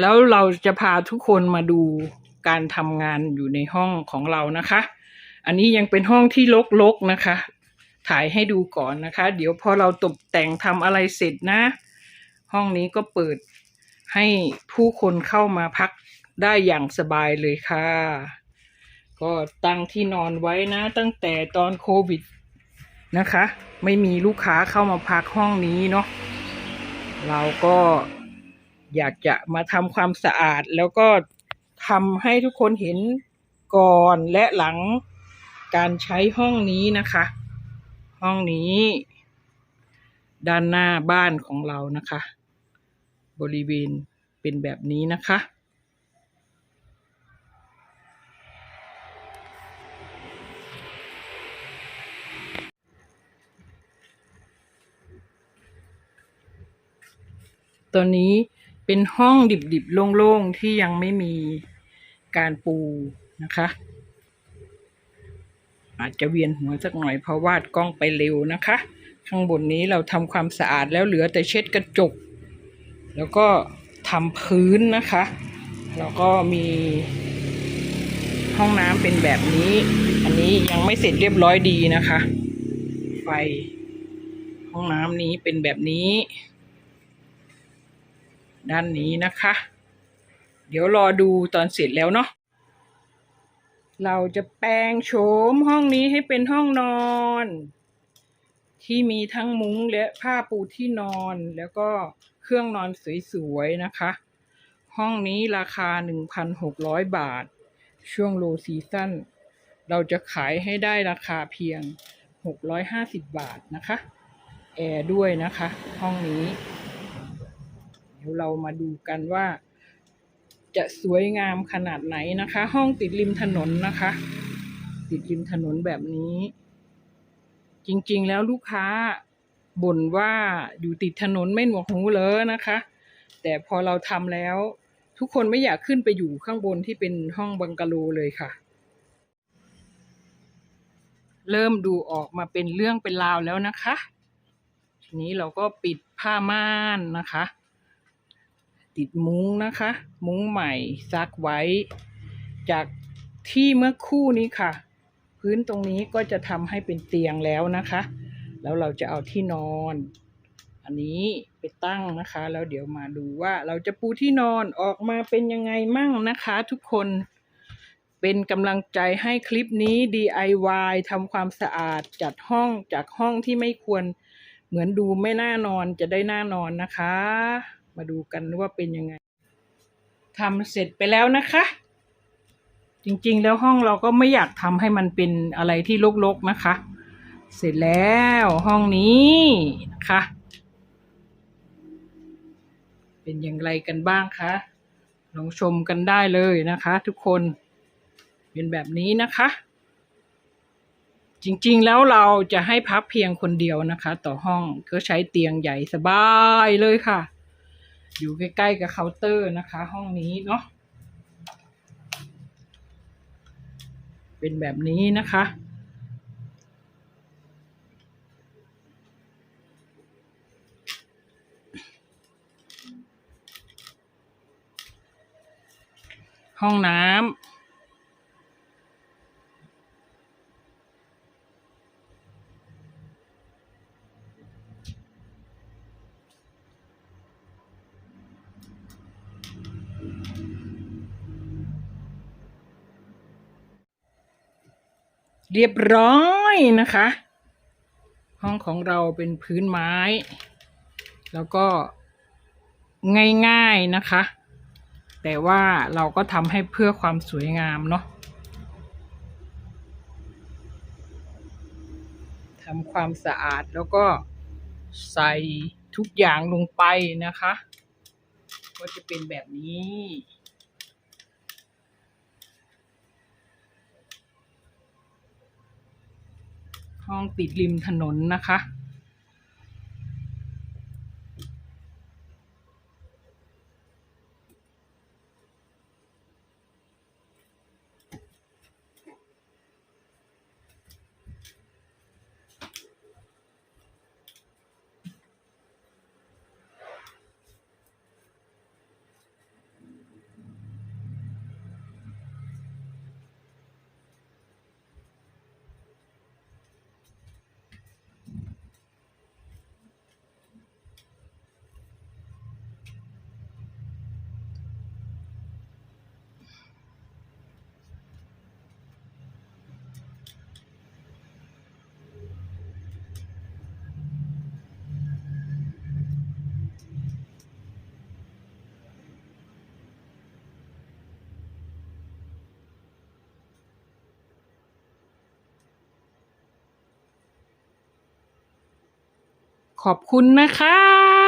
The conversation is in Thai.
แล้วเราจะพาทุกคนมาดูการทำงานอยู่ในห้องของเรานะคะ อันนี้ยังเป็นห้องที่รกๆนะคะ ถ่ายให้ดูก่อนนะคะ เดี๋ยวพอเราตกแต่งทำอะไรเสร็จนะ ห้องนี้ก็เปิดให้ผู้คนเข้ามาพักได้อย่างสบายเลยค่ะ ก็ตั้งที่นอนไว้นะ ตั้งแต่ตอนโควิดนะคะ ไม่มีลูกค้าเข้ามาพักห้องนี้เนาะเราก็ อยากจะมาทำความสะอาด แล้วก็ทำให้ทุกคนเห็นก่อนและหลังการใช้ห้องนี้นะคะ ห้องนี้ ด้านหน้าบ้านของเรานะคะ บริเวณเป็นแบบนี้นะคะตอนนี้ เป็นห้องดิบๆ โล่งๆ ที่ยังไม่มีการปูนะคะ อาจจะเวียนหัวสักหน่อยเพราะวาดกล้องไปเร็วนะคะ ข้างบนนี้เราทำความสะอาดแล้วเหลือแต่เช็ดกระจก แล้วก็ทำพื้นนะคะ แล้วก็มีห้องน้ำเป็นแบบนี้ อันนี้ยังไม่เสร็จเรียบร้อยดีนะคะ ไฟห้องน้ำนี้เป็นแบบนี้ ด้านนี้นะคะ เดี๋ยวรอดูตอนเสร็จแล้วเนาะเราจะแปลงโฉมห้องนี้ให้เป็นห้องนอน ที่มีทั้งมุ้งและผ้าปูที่นอน แล้วก็เครื่องนอนสวยๆนะคะ ห้องนี้ราคา 1,600 บาท ช่วงโลซีซั่นเราจะขายให้ได้ราคาเพียง 650 บาทนะคะ แอร์ด้วยนะคะ ห้องนี้ เดี๋ยวเรามาดูกันว่า จะสวยงามขนาดไหนนะคะ ห้องติดริมถนนนะคะ ติดริมถนนแบบนี้ จริงๆแล้วลูกค้าบ่นว่าอยู่ติดถนนไม่หนวกหูเลยนะคะ แต่พอเราทำแล้ว ทุกคนไม่อยากขึ้นไปอยู่ข้างบนที่เป็นห้องบังกะโลเลยค่ะ เริ่มดูออกมาเป็นเรื่องเป็นราวแล้วนะคะ ทีนี้เราก็ปิดผ้าม่านนะคะ ติดมุ้งนะคะ มุ้งใหม่ซักไว้ จากที่เมื่อคู่นี้ค่ะ พื้นตรงนี้ก็จะทำให้เป็นเตียงแล้วนะคะ แล้วเราจะเอาที่นอน อันนี้ไปตั้งนะคะ แล้วเดี๋ยวมาดูว่าเราจะปูที่นอนออกมาเป็นยังไงมั่งนะคะ ทุกคนเป็นกำลังใจให้คลิปนี้ DIY ทำความสะอาดจัดห้องจากห้องที่ไม่ควร เหมือนดูไม่น่านอนจะได้น่านอนนะคะ มาดูกันว่าเป็นยังไงทำเสร็จไปแล้วนะคะ จริงๆ แล้วห้องเราก็ไม่อยากทำให้มันเป็นอะไรที่รกๆนะคะ เสร็จแล้วห้องนี้นะคะ เป็นอย่างไรกันบ้างคะลองชมกันได้เลยนะคะ ทุกคนเป็นแบบนี้นะคะ จริงๆแล้วเราจะให้พักเพียงคนเดียวนะคะ ต่อห้องก็ใช้เตียงใหญ่สบายเลยค่ะ อยู่ใกล้ๆกับเคาน์เตอร์นะคะ ห้องนี้เนาะเป็นแบบนี้นะคะ ห้องน้ำ เรียบร้อยนะคะ ห้องของเราเป็นพื้นไม้ แล้วก็ง่ายๆนะคะ แต่ว่าเราก็ทำให้เพื่อความสวยงามเนาะทำความสะอาดแล้วก็ใส่ทุกอย่างลงไปนะคะ ก็จะเป็นแบบนี้ ห้องติดริมถนนนะคะ ขอบคุณนะคะ